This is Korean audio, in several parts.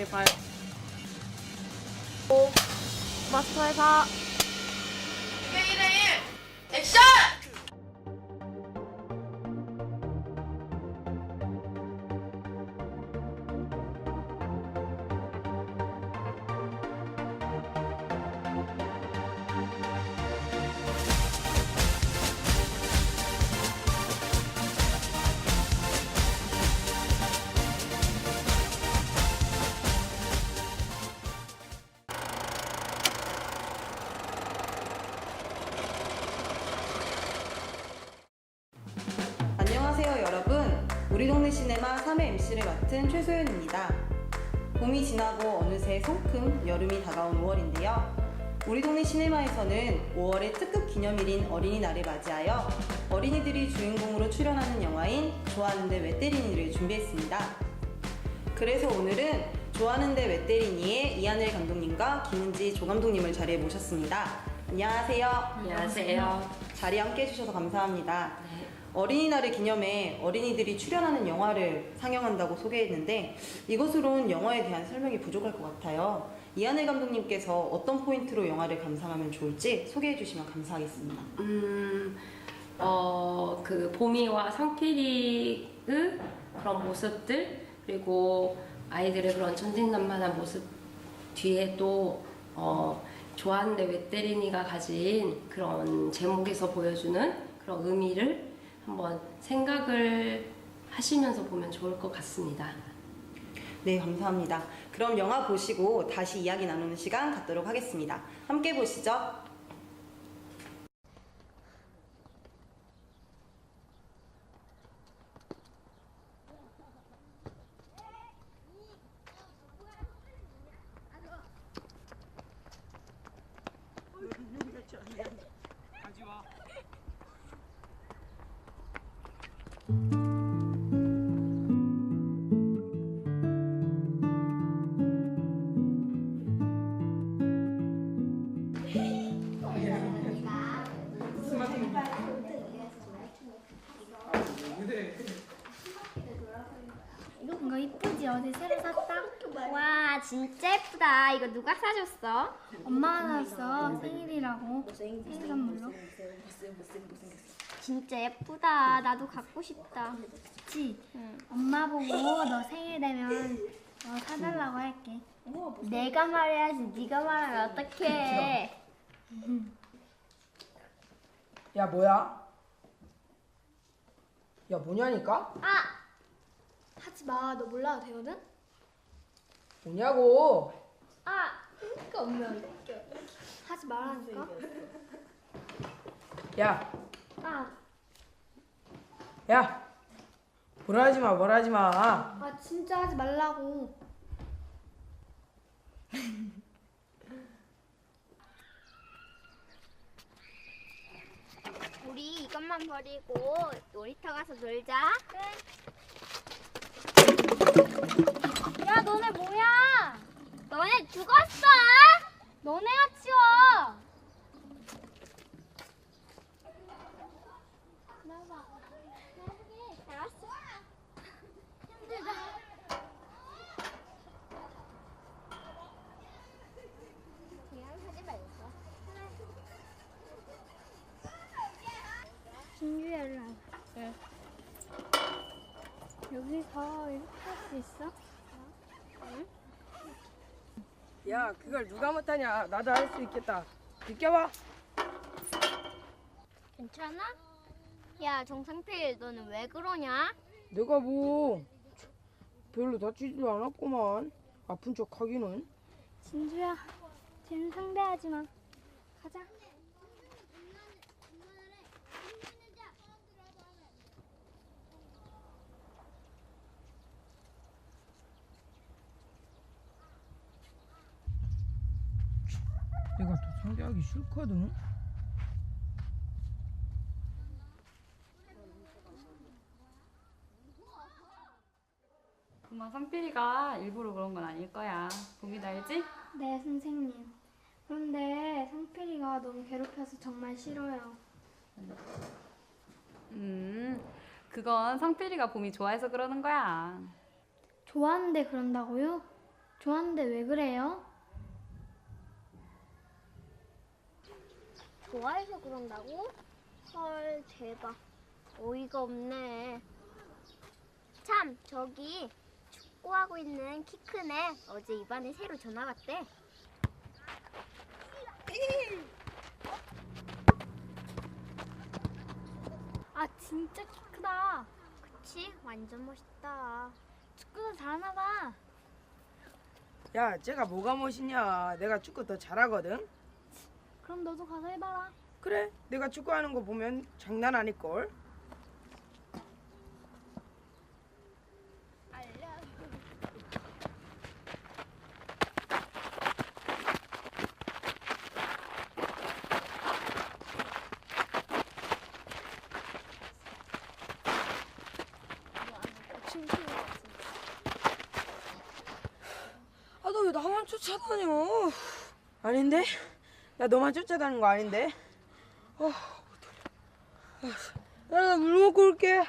마스터의 발. 오, 마스터의 발. 우리 동네 시네마 3회 MC를 맡은 최소연입니다. 봄이 지나고 어느새 성큼 여름이 다가온 5월인데요. 우리 동네 시네마에서는 5월의 특급 기념일인 어린이날을 맞이하여 어린이들이 주인공으로 출연하는 영화인 좋아하는데 왜 때리니를 준비했습니다. 그래서 오늘은 좋아하는데 왜 때리니의 이하늘 감독님과 김은지 조감독님을 자리에 모셨습니다. 안녕하세요. 안녕하세요. 자리 함께 해주셔서 감사합니다. 어린이날을 기념해 어린이들이 출연하는 영화를 상영한다고 소개했는데 이것으론 영화에 대한 설명이 부족할 것 같아요. 이하늘 감독님께서 어떤 포인트로 영화를 감상하면 좋을지 소개해 주시면 감사하겠습니다. 음, 어, 그 보미와 상필이의 그런 모습들 그리고 아이들의 그런 천진난만한 모습 뒤에 또 어, 좋아하는데 왜 때리니가 가진 그런 제목에서 보여주는 그런 의미를 한번 생각을 하시면서 보면 좋을 것 같습니다. 네, 감사합니다. 그럼 영화 보시고 다시 이야기 나누는 시간 갖도록 하겠습니다. 함께 보시죠. 사줬어? 엄마가 샀어 생일이라고 생일 선물로 진짜 예쁘다 나도 갖고 싶다 그치? 엄마 보고 너 생일 되면 어, 사달라고 할게 내가 말해야지 네가 말하면 어떡해 야 뭐야? 야 뭐냐니까? 아! 하지 마. 너 몰라도 되거든? 뭐냐고? 아! 그러니까 엄마 하지 말라니까? 야, 아! 야, 뭐라 하지 마, 뭐라 하지 마. 아 진짜 하지 말라고. 우리 이것만 버리고 놀이터 가서 놀자. 야 너네 뭐야? 너네 죽었어? 너네가 치워. 나봐. 알았어. 힘들다. 그냥 하지 말고. 진주야 일로 와봐. 네. 여기서 이렇게 할 수 있어? 야, 그걸 누가 못하냐? 나도 할 수 있겠다. 비켜봐. 괜찮아? 야 정상필 너는 왜 그러냐? 내가 뭐 별로 다치지도 않았구만. 아픈 척 하기는. 진주야 쟤는 상대하지 마. 가자. 상대하기 싫거든. 엄마 상필이가 일부러 그런 건 아닐 거야. 봄이 알지? 네 선생님. 그런데 상필이가 너무 괴롭혀서 정말 싫어요. 음, 그건 상필이가 봄이 좋아해서 그러는 거야. 좋아하는데 그런다고요? 좋았는데 왜 그래요? 좋아해서 그런다고? 헐 대박 어이가 없네 참 저기 축구하고 있는 키 큰 애 어제 입안에 새로 전화 왔대 아 진짜 키 크다 그치? 완전 멋있다 축구도 잘하나 봐 야, 쟤가 뭐가 멋있냐? 내가 축구 더 잘하거든. 그럼 너도 가서 해봐라 그래, 내가 축구하는 거 보면 장난 아닐 걸. 아, 너 왜 나만 쫓아다녀? 아닌데? 나 너만 쫓아다니는 거 아닌데? 어, 야, 나물 먹고 올게. 야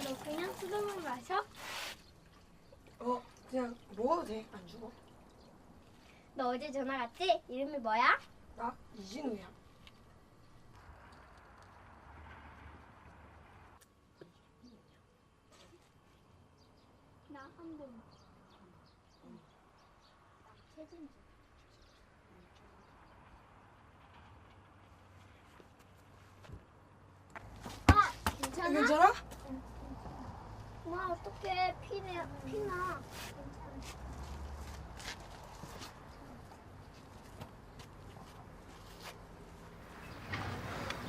너 그냥 수돗물 마셔? 어, 그냥 먹어도 돼. 안 죽어. 너 어제 전화 왔지? 이름이 뭐야? 나 이진우야. 나 한 번 최진주 아 괜찮아? 괜찮아? 와 어떡해 피네 피나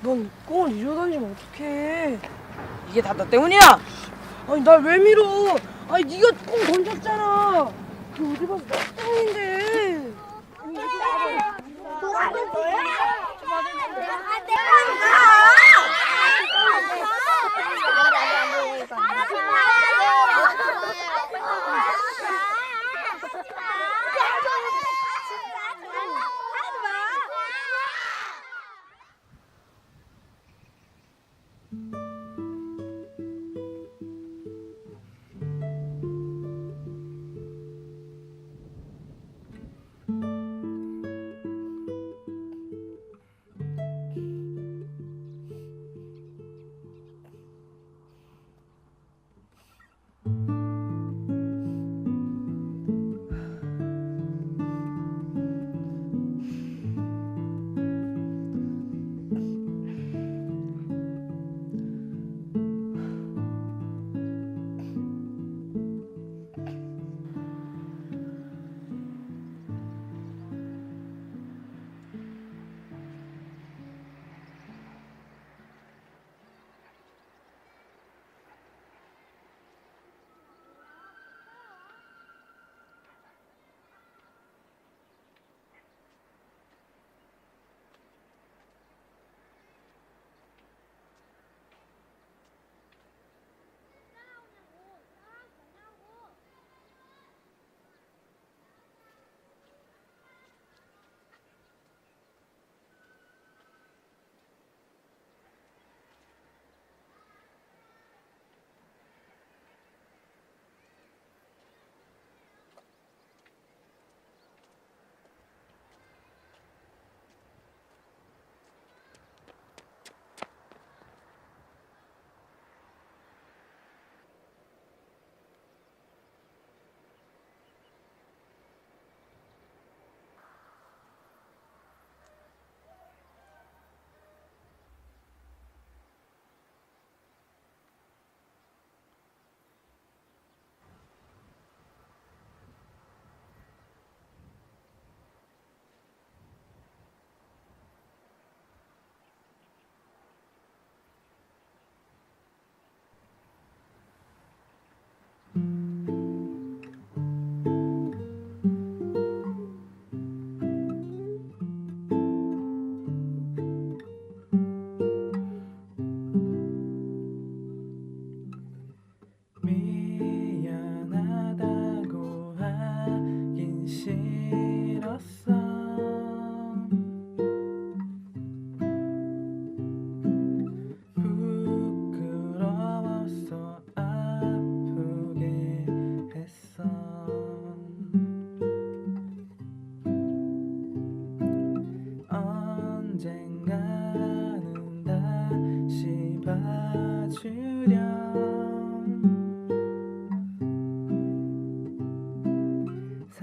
넌 꽁을 던지면 어떡해. 이게 다 너 때문이야? 아니, 날 왜 밀어? 아니, 네가 꽁 던졌잖아. 그 어디 봐서 나 때문인데.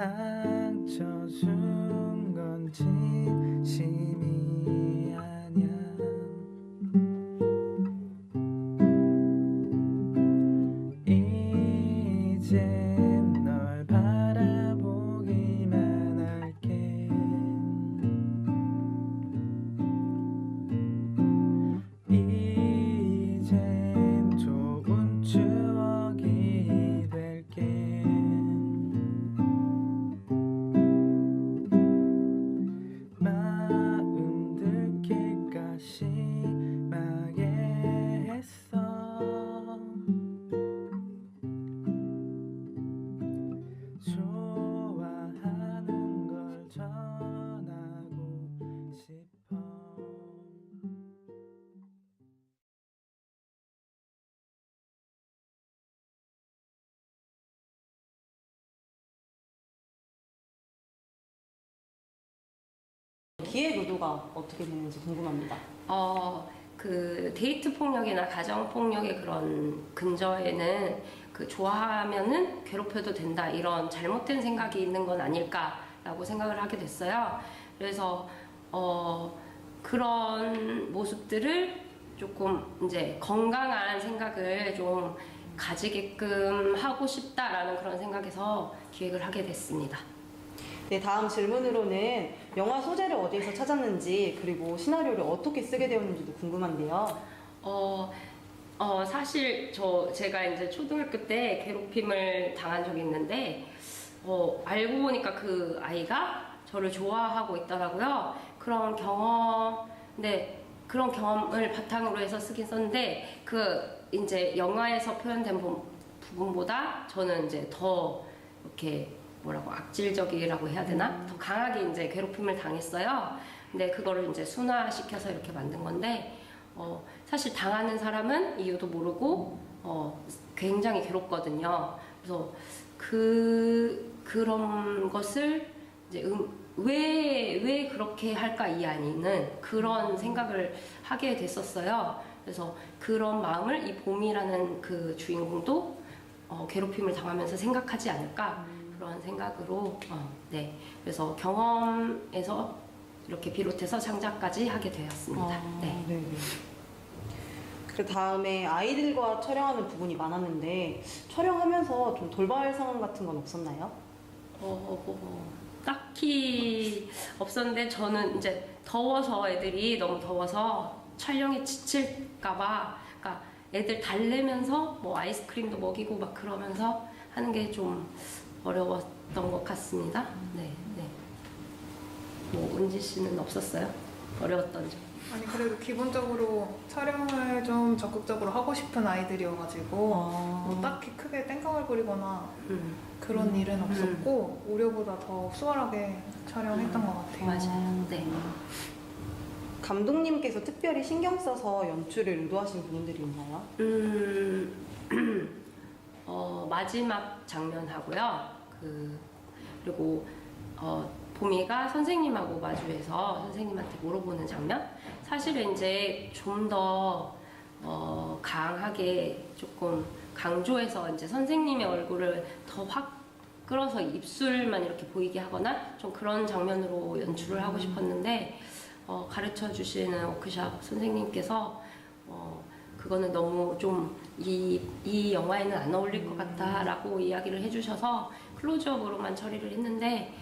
상처 준 건 진심이 기획 의도가 어떻게 되는지 궁금합니다. 어, 그 데이트 폭력이나 가정 폭력의 그런 근저에는 그 좋아하면은 괴롭혀도 된다 이런 잘못된 생각이 있는 건 아닐까라고 생각을 하게 됐어요. 그래서 어, 그런 모습들을 조금 이제 건강한 생각을 좀 가지게끔 하고 싶다라는 그런 생각에서 기획을 하게 됐습니다. 네, 다음 질문으로는 영화 소재를 어디에서 찾았는지 그리고 시나리오를 어떻게 쓰게 되었는지도 궁금한데요. 어, 어, 사실 저 제가 이제 초등학교 때 괴롭힘을 당한 적이 있는데 어, 알고 보니까 그 아이가 저를 좋아하고 있더라고요. 그런 경험, 네 그런 경험을 바탕으로 해서 쓰긴 썼는데 그 이제 영화에서 표현된 부- 부분보다 저는 이제 더 이렇게 뭐라고 악질적이라고 해야 되나 더 강하게 이제 괴롭힘을 당했어요. 근데 그거를 이제 순화시켜서 이렇게 만든 건데 어, 사실 당하는 사람은 이유도 모르고 어, 굉장히 괴롭거든요. 그래서 그 그런 것을 이제 음, 왜, 왜 그렇게 할까 이 아이는 그런 생각을 하게 됐었어요. 그래서 그런 마음을 이 봄이라는 그 주인공도 어, 괴롭힘을 당하면서 생각하지 않을까 그런 생각으로 어, 네 그래서 경험에서 이렇게 비롯해서 창작까지 하게 되었습니다. 네. 네. 그 다음에 아이들과 촬영하는 부분이 많았는데 촬영하면서 좀 돌발 상황 같은 건 없었나요? 어, 뭐, 딱히 없었는데 저는 이제 더워서 애들이 너무 더워서 촬영에 지칠까봐 그러니까 애들 달래면서 뭐 아이스크림도 먹이고 막 그러면서 하는 게 좀 어려웠던 것 같습니다. 네, 네. 뭐 은지 씨는 없었어요? 어려웠던 점. 아니 그래도 기본적으로 촬영을 좀 적극적으로 하고 싶은 아이들이어가지고 뭐 딱히 크게 땡깡을 부리거나 음, 그런 일은 없었고 우려보다 더 수월하게 촬영했던 것 같아요. 맞아요. 네. 감독님께서 특별히 신경 써서 연출을 의도하신 부분들이 있나요? 음, 어, 마지막 장면하고요. 그, 그리고, 어, 보미가 선생님하고 마주해서 선생님한테 물어보는 장면? 사실은 이제 좀 더, 어, 강하게 조금 강조해서 이제 선생님의 얼굴을 더 확 끌어서 입술만 이렇게 보이게 하거나 좀 그런 장면으로 연출을 하고 싶었는데, 어, 가르쳐 주시는 워크샵 선생님께서 어, 그거는 너무 좀 이 이 영화에는 안 어울릴 것 같다 라고 이야기를 해주셔서 클로즈업으로만 처리를 했는데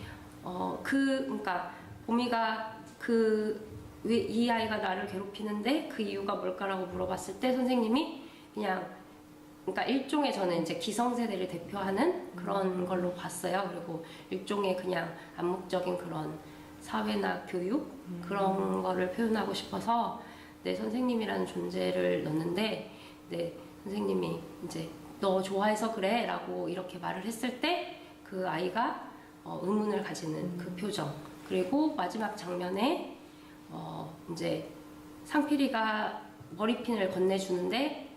어, 그 그러니까 보미가 그왜이 아이가 나를 괴롭히는데 그 이유가 뭘까라고 물어봤을 때 선생님이 그냥 그러니까 일종의 저는 이제 기성세대를 대표하는 그런 걸로 봤어요. 그리고 일종의 그냥 암묵적인 그런 사회나 교육? 그런 거를 표현하고 싶어서 내 선생님이라는 존재를 넣는데 네 선생님이 이제 너 좋아해서 그래 라고 이렇게 말을 했을 때 그 아이가 어, 의문을 가지는 그 표정. 그리고 마지막 장면에 어, 이제 상필이가 머리핀을 건네주는데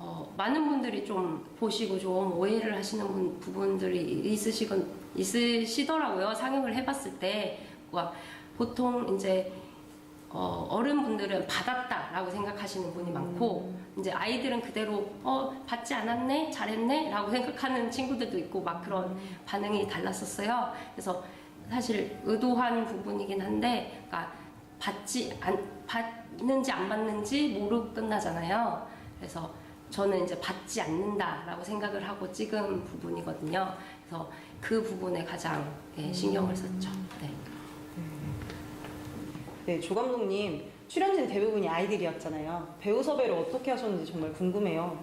어, 많은 분들이 좀 보시고 좀 오해를 하시는 분- 부분들이 있으시건 있으시더라고요. 상영을 해봤을 때, 와, 보통 이제 어, 어른분들은 받았다라고 생각하시는 분이 많고 이제 아이들은 그대로 어 받지 않았네 잘했네라고 생각하는 친구들도 있고 막 그런 반응이 달랐었어요. 그래서 사실 의도한 부분이긴 한데, 그러니까 받지 안 받는지 안 받는지 모르고 끝나잖아요. 그래서 저는 이제 받지 않는다라고 생각을 하고 찍은 부분이거든요. 그래서 그 부분에 가장 예, 신경을 썼죠. 네. 네, 조 감독님 출연진 대부분이 아이들이었잖아요. 배우 섭외를 어떻게 하셨는지 정말 궁금해요.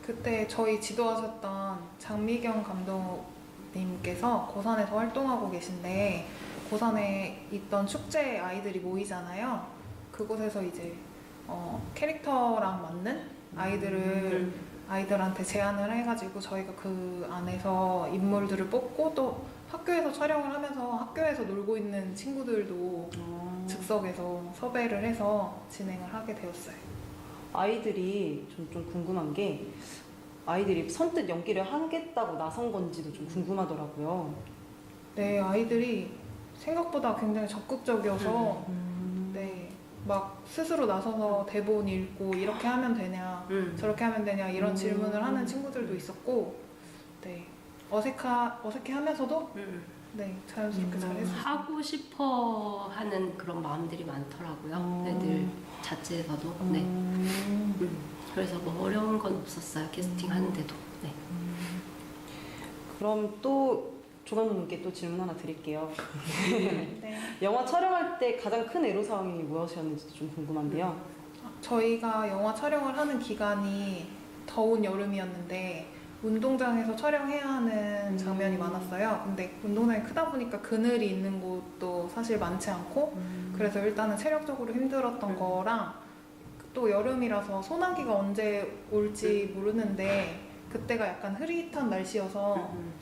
그때 저희 지도하셨던 장미경 감독님께서 고산에서 활동하고 계신데 고산에 있던 축제에 아이들이 모이잖아요. 그곳에서 이제 어, 캐릭터랑 맞는 아이들을 아이들한테 제안을 해가지고 저희가 그 안에서 인물들을 뽑고 또 학교에서 촬영을 하면서 학교에서 놀고 있는 친구들도 즉석에서 섭외를 해서 진행을 하게 되었어요. 아이들이 좀, 좀 궁금한 게 아이들이 선뜻 연기를 하겠다고 나선 건지도 좀 궁금하더라고요. 네, 아이들이 생각보다 굉장히 적극적이어서 음. 네, 막 스스로 나서서 대본 읽고 이렇게 하면 되냐, 음. 저렇게 하면 되냐 이런 음. 질문을 하는 친구들도 있었고, 네, 어색하 어색해하면서도 음. 네 자연스럽게 음. 잘했어요. 하고 싶어 하는 그런 마음들이 많더라고요. 어. 애들 자체에서도. 네. 음. 음. 그래서 뭐 어려운 건 없었어요. 캐스팅 하는데도. 네. 그럼 또 조감독님께 또 질문 하나 드릴게요. 네. 영화 촬영할 때 가장 큰 애로사항이 무엇이었는지 좀 궁금한데요. 저희가 영화 촬영을 하는 기간이 더운 여름이었는데 운동장에서 촬영해야 하는 장면이 많았어요. 근데 운동장이 크다 보니까 그늘이 있는 곳도 사실 많지 않고 그래서 일단은 체력적으로 힘들었던 거랑 또 여름이라서 소나기가 언제 올지 모르는데 그때가 약간 흐릿한 날씨여서 음.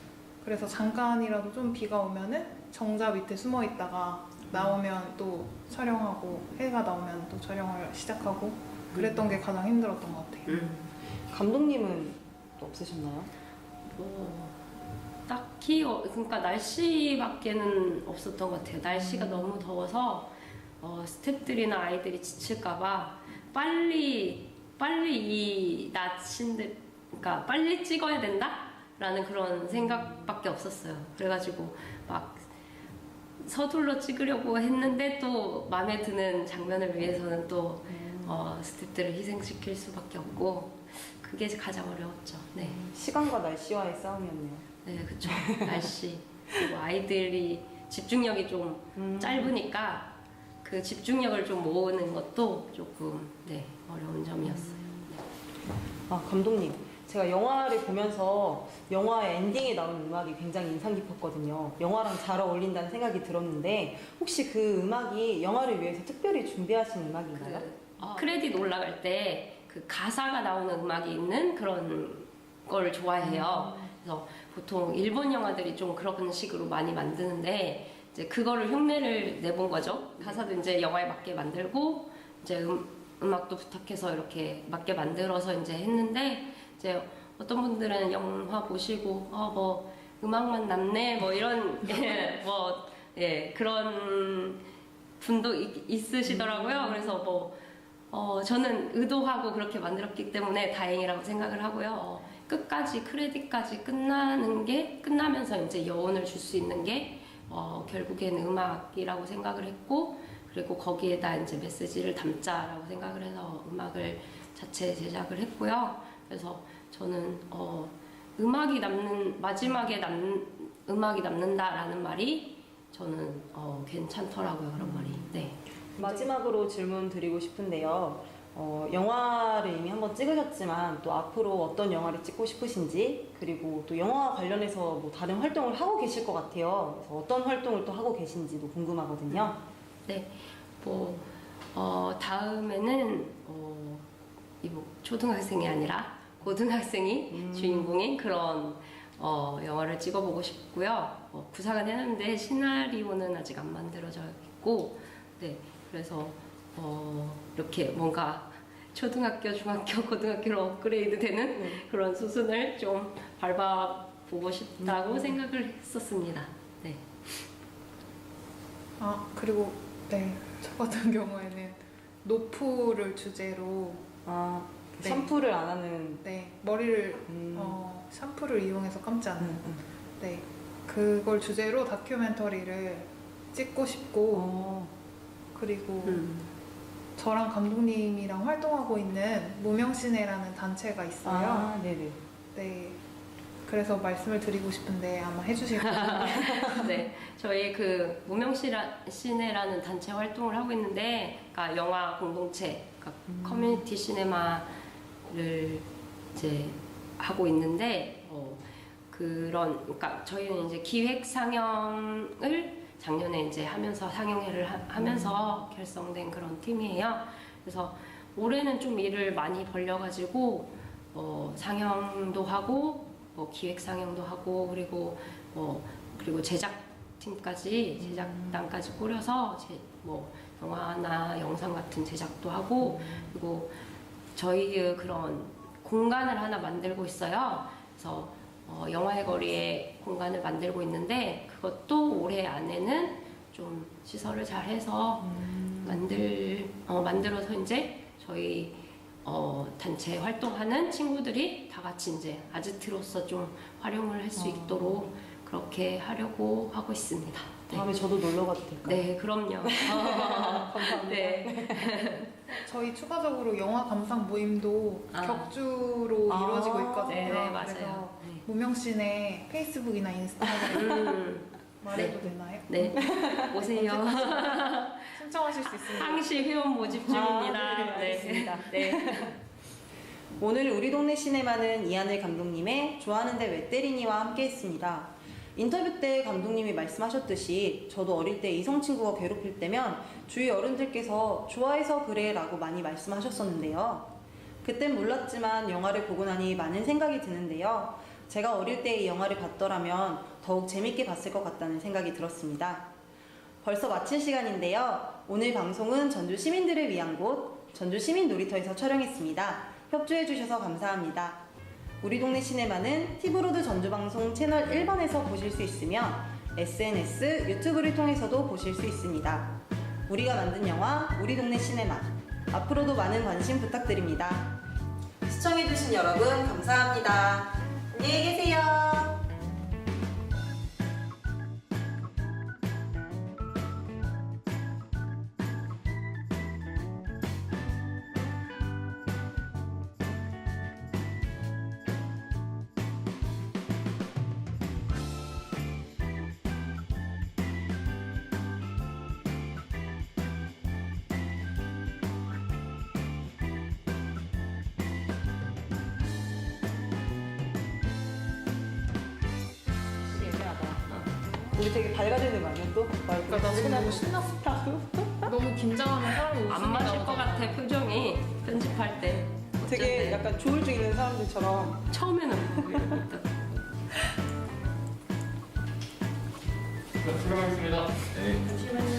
그래서 잠깐이라도 좀 비가 오면은 정자 밑에 숨어 있다가 나오면 또 촬영하고 해가 나오면 또 촬영을 시작하고 그랬던 게 가장 힘들었던 것 같아요. 음. 감독님은 또 없으셨나요? 뭐 딱히 어, 그러니까 날씨밖에는 없었던 것 같아요. 날씨가 너무 더워서 어, 스태프들이나 아이들이 지칠까봐 빨리 빨리 이 낮인데 그러니까 빨리 찍어야 된다라는 그런 생각밖에 없었어요. 그래가지고 막 서둘러 찍으려고 했는데 또 마음에 드는 장면을 위해서는 또 어, 스태프들을 희생시킬 수밖에 없고 그게 가장 어려웠죠. 네. 시간과 날씨와의 싸움이었네요. 네, 그쵸. 날씨. 그리고 아이들이 집중력이 좀 음. 짧으니까 그 집중력을 좀 모으는 것도 조금, 네, 어려운 점이었어요. 아, 감독님. 제가 영화를 보면서 영화의 엔딩에 나오는 음악이 굉장히 인상 깊었거든요. 영화랑 잘 어울린다는 생각이 들었는데 혹시 그 음악이 영화를 위해서 특별히 준비하신 음악인가요? 그, 어, 크레딧 올라갈 때 그 가사가 나오는 음악이 있는 그런 걸 좋아해요. 그래서 보통 일본 영화들이 좀 그런 식으로 많이 만드는데 이제 그거를 흉내를 내본 거죠. 가사도 이제 영화에 맞게 만들고 이제 음, 음악도 부탁해서 이렇게 맞게 만들어서 이제 했는데 이제 어떤 분들은 영화 보시고 어뭐 음악만 남네 뭐 이런 예, 뭐 예, 그런 분도 있, 있으시더라고요. 그래서 뭐 어, 저는 의도하고 그렇게 만들었기 때문에 다행이라고 생각을 하고요. 어, 끝까지 크레딧까지 끝나는 게 끝나면서 이제 여운을 줄 수 있는 게 어, 결국엔 음악이라고 생각을 했고 그리고 거기에다 이제 메시지를 담자라고 생각을 해서 음악을 자체 제작을 했고요. 그래서 저는 어, 음악이 남는 마지막에 남 음악이 남는다라는 말이 저는 어, 괜찮더라고요 그런 말이. 네. 마지막으로 질문 드리고 싶은데요. 어, 영화를 이미 한번 찍으셨지만 또 앞으로 어떤 영화를 찍고 싶으신지 그리고 또 영화 관련해서 뭐 다른 활동을 하고 계실 것 같아요. 그래서 어떤 활동을 또 하고 계신지도 궁금하거든요. 네, 뭐 어, 다음에는 어, 이뭐 초등학생이 아니라 고등학생이 음. 주인공인 그런 어, 영화를 찍어보고 싶고요. 어, 구상은 했는데 시나리오는 아직 안 만들어져 있고, 네, 그래서 어, 이렇게 뭔가 초등학교, 중학교, 고등학교로 업그레이드 되는 네. 그런 수순을 좀 밟아보고 싶다고 생각을 했었습니다. 네. 아 그리고 네, 저 같은 경우에는 노프를 주제로 아, 네. 샴푸를 안 하는. 네, 머리를 음. 어, 샴푸를 이용해서 감지 않는 음, 음. 네, 그걸 주제로 다큐멘터리를 찍고 싶고 어. 그리고 음. 저랑 감독님이랑 활동하고 있는 무명시내라는 단체가 있어요. 아, 네네. 네. 그래서 말씀을 드리고 싶은데 아마 해주실 거예요. 네, 저희 그 무명시내라는 단체 활동을 하고 있는데, 그러니까 영화 공동체, 그러니까 커뮤니티 시네마를 이제 하고 있는데, 어, 그런, 그러니까 저희는 이제 기획 상영을 작년에 이제 하면서 상영회를 하, 하면서 결성된 그런 팀이에요. 그래서 올해는 좀 일을 많이 벌려가지고 어, 상영도 하고 뭐 기획 상영도 하고 그리고 뭐 그리고 제작 팀까지 제작단까지 꾸려서 제, 뭐 영화나 영상 같은 제작도 하고 그리고 저희의 그런 공간을 하나 만들고 있어요. 그래서 어, 영화의 거리에 공간을 만들고 있는데 그것도 올해 안에는 좀 시설을 잘 해서 만들 어, 만들어서 이제 저희 어, 단체 활동하는 친구들이 다 같이 이제 아지트로서 좀 활용을 할 수 있도록 그렇게 하려고 하고 있습니다. 네, 다음에 저도 놀러 가도 될까요? 네 그럼요. 감사합니다. 네. 저희 추가적으로 영화 감상 모임도 아. 격주로 아. 이루어지고 있거든요. 네, 네 그래서 맞아요. 무명신의 페이스북이나 인스타그램 음, 말해도 되나요? 네 오세요. 신청하실 수 있습니다. 항시 회원 모집 중입니다. 아, 네, 알겠습니다. 네. 오늘 우리 동네 시네마는 이하늘 감독님의 좋아하는데 왜 때리니와 함께 했습니다. 인터뷰 때 감독님이 말씀하셨듯이 저도 어릴 때 이성 친구가 괴롭힐 때면 주위 어른들께서 좋아해서 그래 라고 많이 말씀하셨었는데요. 그땐 몰랐지만 영화를 보고 나니 많은 생각이 드는데요. 제가 어릴 때 이 영화를 봤더라면 더욱 재밌게 봤을 것 같다는 생각이 들었습니다. 벌써 마칠 시간인데요. 오늘 방송은 전주 시민들을 위한 곳 전주 시민 놀이터에서 촬영했습니다. 협조해 주셔서 감사합니다. 우리 동네 시네마는 티브로드 전주 방송 채널 1번에서 보실 수 있으며 SNS, 유튜브를 통해서도 보실 수 있습니다. 우리가 만든 영화 우리 동네 시네마 앞으로도 많은 관심 부탁드립니다. 시청해 주신 여러분 감사합니다. 안녕히 계세요. 우리 되게 밝아지는 거 아니야 또? 그러니까 나 지금 너무 신났어. 너무 긴장하면 사람이 웃음이 안 맞을 것. 같아 표정이 편집할 때. 되게 어쨌든 약간 조울증 있는 사람들처럼 처음에는 모르겠다. 출발하겠습니다. 네. 잠시만요.